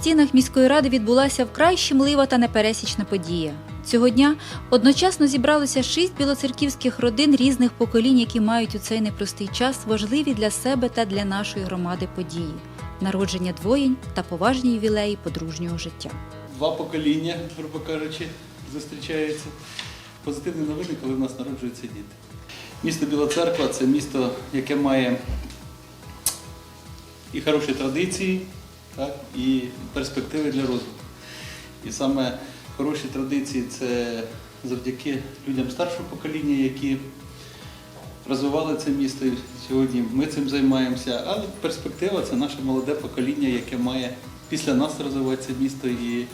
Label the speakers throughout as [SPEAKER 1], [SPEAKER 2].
[SPEAKER 1] стінах міської ради відбулася вкрай щемлива та непересічна подія. Цього дня одночасно зібралося шість білоцерківських родин різних поколінь, які мають у цей непростий час важливі для себе та для нашої громади події народження двоєнь та поважні ювілеї подружнього життя.
[SPEAKER 2] Два покоління, грубо кажучи, зустрічаються. Позитивні новини, коли в нас народжуються діти. Місто Біла Церква це місто, яке має і хороші традиції, так, і перспективи для розвитку. І саме хороші традиції це завдяки людям старшого покоління, які розвивали це місто. І сьогодні ми цим займаємося. А перспектива це наше молоде покоління, яке має після нас розвивати це місто і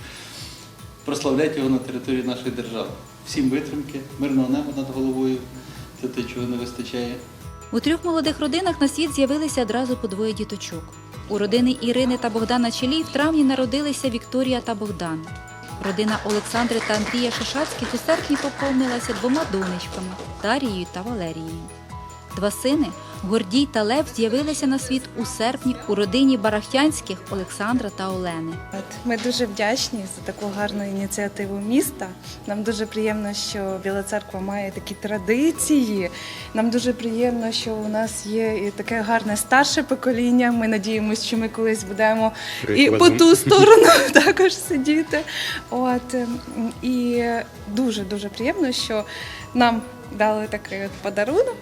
[SPEAKER 2] прославляти його на території нашої держави. Всім витримки, мирного неба над головою це те, чого не вистачає.
[SPEAKER 1] У трьох молодих родинах на світ з'явилися одразу по двоє діточок. У родини Ірини та Богдана Челій в травні народилися Вікторія та Богдан. Родина Олександри та Андрія Шишацьких у серпні поповнилася двома донечками Дарією та Валерією. Два сини Гордій та Лев з'явилися на світ у серпні у родині Барахтянських Олександра та Олени.
[SPEAKER 3] Ми дуже вдячні за таку гарну ініціативу міста. Нам дуже приємно, що Біла Церква має такі традиції. Нам дуже приємно, що у нас є і таке гарне старше покоління. Ми надіємося, що ми колись будемо і по ту сторону також сидіти. От ем, і дуже дуже приємно, що нам дали такий от подарунок,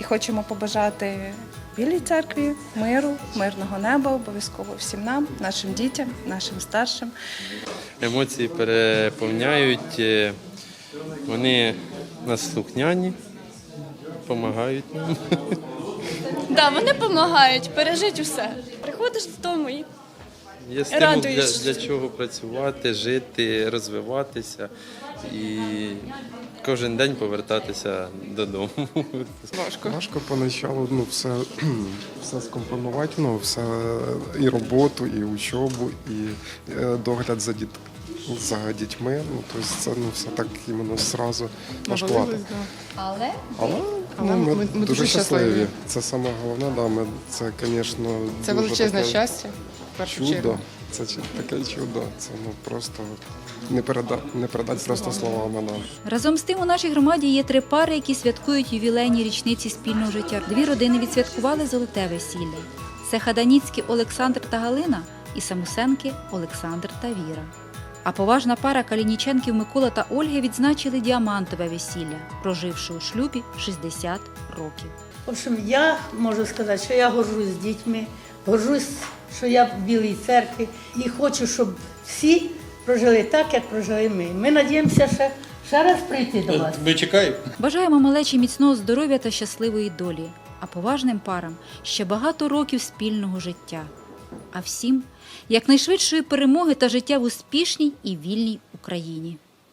[SPEAKER 3] і хочемо побажати. Білій церкві, миру, мирного неба, обов'язково всім нам, нашим дітям, нашим старшим.
[SPEAKER 4] Емоції переповняють, е, вони нас слухняні, допомагають нам.
[SPEAKER 5] Да, вони допомагають пережити усе. Приходиш додому і
[SPEAKER 4] Є стимул для,
[SPEAKER 5] Радуєш.
[SPEAKER 4] для чого працювати, жити, розвиватися і кожен день повертатися додому.
[SPEAKER 6] Важко. Важко поначалу ну, все, все скомпонувати, ну, все, і роботу, і учобу, і е, догляд за, діт, за дітьми. Ну, тобто це ну, все так іменно зразу важкувато.
[SPEAKER 1] Але
[SPEAKER 6] Але,
[SPEAKER 7] Але
[SPEAKER 6] ну, ми,
[SPEAKER 7] ми- ми
[SPEAKER 6] дуже
[SPEAKER 7] дуже
[SPEAKER 6] щасливі.
[SPEAKER 7] щасливі.
[SPEAKER 6] Це саме головне, да, ми, це, звісно,
[SPEAKER 7] Це величезне щастя. В першу
[SPEAKER 6] Чудо.
[SPEAKER 7] чергу.
[SPEAKER 6] Це чи- таке чудо. Це ну, просто не, переда, не передати просто словами. Да.
[SPEAKER 1] Разом з тим у нашій громаді є три пари, які святкують ювілейні річниці спільного життя. Дві родини відсвяткували золоте весілля. Це Хаданіцькі Олександр та Галина і Самусенки Олександр та Віра. А поважна пара Калініченків Микола та Ольги відзначили діамантове весілля, проживши у шлюбі 60 років.
[SPEAKER 8] В общем, я можу сказати, що я горжусь з дітьми, горжусь, що я в Білій церкві і хочу, щоб всі прожили так, як прожили ми. Ми надіємося ще, ще раз прийти до вас.
[SPEAKER 2] Ми чекаємо.
[SPEAKER 1] Бажаємо малечі міцного здоров'я та щасливої долі, а поважним парам ще багато років спільного життя. А всім якнайшвидшої перемоги та життя в успішній і вільній Україні.